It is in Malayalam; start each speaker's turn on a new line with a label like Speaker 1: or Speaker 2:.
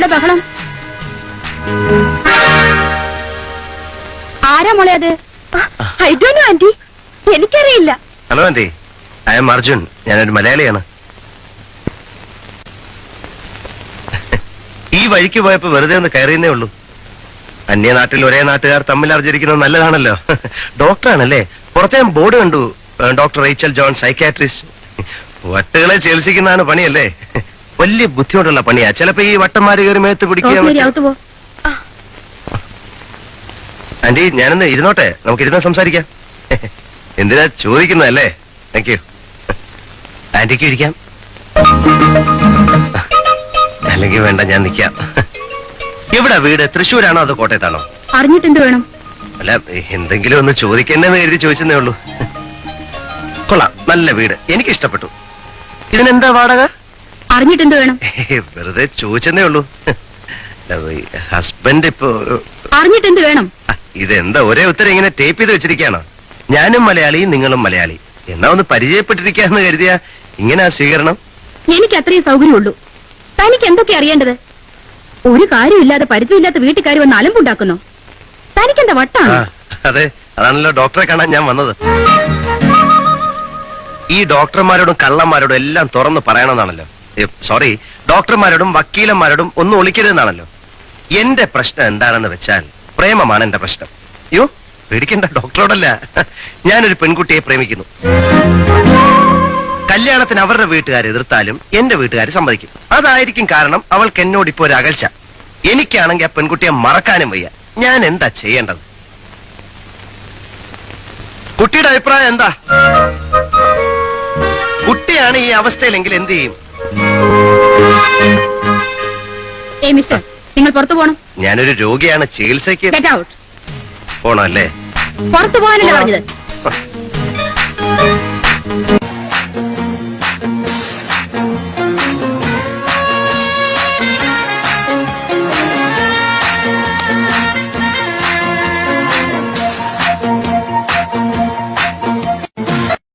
Speaker 1: അവിടെ ബഹളം? ആരാ മോളെ അത്? ഐ ഡോ നോ ആന്റി എനിക്കറിയില്ല.
Speaker 2: Hello aunty I am Arjun. ഞാനൊരു മലയാളിയാണ്. ഈ വഴിക്ക് പോയപ്പോ വെറുതെ ഒന്ന് കയറിയെന്നേ ഉള്ളൂ. അന്യനാട്ടിൽ ഒരേ നാട്ടുകാർ തമ്മിൽ അറിഞ്ഞിരിക്കുന്നത് നല്ലതാണല്ലോ. ഡോക്ടറാണല്ലേ? പുറത്തെ ബോർഡ് കണ്ടു. ഡോക്ടർ റേച്ചൽ ജോൺ സൈക്കാട്രിസ്റ്റ് വട്ടുകളെ ചികിത്സിക്കുന്നതാണ് പണിയല്ലേ? വലിയ ബുദ്ധിമുട്ടുള്ള പണിയാ. ചിലപ്പോ ഈ വട്ടന്മാര് കയറി മേത്ത് പിടിക്കുക ആന്റി ഞാനൊന്ന് ഇരുന്നോട്ടെ. നമുക്ക് ഇരുന്ന് സംസാരിക്കാം. എന്തിനാ ചോദിക്കുന്നതല്ലേ താങ്ക് യു ആന്റിക്ക് ഇരിക്കാം. അല്ലെങ്കിൽ വേണ്ട ഞാൻ നിൽക്കാം. എവിടെ വീട്? തൃശ്ശൂരാണോ അതോ കോട്ടയത്താണോ?
Speaker 1: അറിഞ്ഞിട്ട് എന്ത് വേണം?
Speaker 2: അല്ല എന്തെങ്കിലും ഒന്ന് ചോദിക്കണ്ടെന്ന് കരുതി ചോദിച്ചെന്നേ ഉള്ളൂ. കൊള്ളാം നല്ല വീട്. എനിക്ക് ഇഷ്ടപ്പെട്ടു ഇതിനെന്താ വാടക?
Speaker 1: അറിഞ്ഞിട്ട് എന്ത് വേണം
Speaker 2: വെറുതെ ചോദിച്ചെന്നേ ഉള്ളൂ. ഹസ്ബൻഡ് ഇപ്പോ
Speaker 1: അറിഞ്ഞിട്ടെന്ത് വേണം?
Speaker 2: ഇതെന്താ ഒരേ ഉത്തരം ഇങ്ങനെ ടേപ്പ് ചെയ്ത് വെച്ചിരിക്കുകയാണോ? ഞാനും മലയാളി നിങ്ങളും മലയാളി. എന്നാ ഒന്ന് പരിചയപ്പെട്ടിരിക്കാന്ന് കരുതിയ ഇങ്ങനെ സ്വീകരണം?
Speaker 1: എനിക്ക് അത്രയും സൗകര്യമുള്ളൂ. തനിക്ക് എന്തൊക്കെ അറിയേണ്ടത്? ഒരു കാര്യമില്ലാതെ പരിചയമില്ലാത്ത വീട്ടുകാർ വന്ന് അലമ്പുണ്ടാക്കുന്നു? തനിക്ക്
Speaker 2: എന്താ
Speaker 1: വട്ടാണ്
Speaker 2: അതെ അതാണല്ലോ ഡോക്ടറെ കാണാൻ ഞാൻ വന്നത്. ഈ ഡോക്ടർമാരോടും കള്ളന്മാരോടും എല്ലാം തുറന്ന് പറയണമെന്നാണല്ലോ. സോറി ഡോക്ടർമാരോടും വക്കീലന്മാരോടും ഒന്നും ഒളിക്കരുതെന്നാണല്ലോ. എന്റെ പ്രശ്നം എന്താണെന്ന് വെച്ചാൽ പ്രേമമാണ് എന്റെ പ്രശ്നം. അയ്യോ പേടിക്കണ്ട ഡോക്ടറോടല്ല. ഞാനൊരു പെൺകുട്ടിയെ പ്രേമിക്കുന്നു. കല്യാണത്തിന് അവരുടെ വീട്ടുകാർ എതിർത്താലും എന്റെ വീട്ടുകാർ സമ്മതിക്കും. അതായിരിക്കും കാരണം അവൾക്ക് എന്നോട് ഇപ്പോ ഒരു അകൽച്ച. എനിക്കാണെങ്കിൽ ആ പെൺകുട്ടിയെ മറക്കാനും വയ്യ. ഞാൻ എന്താ ചെയ്യേണ്ടത്? കുട്ടിയുടെ അഭിപ്രായം എന്താ? കുട്ടിയാണ് ഈ അവസ്ഥയിലെങ്കിൽ എന്ത് ചെയ്യും?
Speaker 1: ഏ മിസ്റ്റർ നിങ്ങൾ പുറത്തു പോകണം
Speaker 2: ഞാനൊരു രോഗിയാണ് ചികിത്സയ്ക്ക്
Speaker 1: ഗെറ്റ് ഔട്ട്
Speaker 2: പോണം അല്ലേ?
Speaker 1: പുറത്തു പോകാനല്ലേ പറഞ്ഞത്?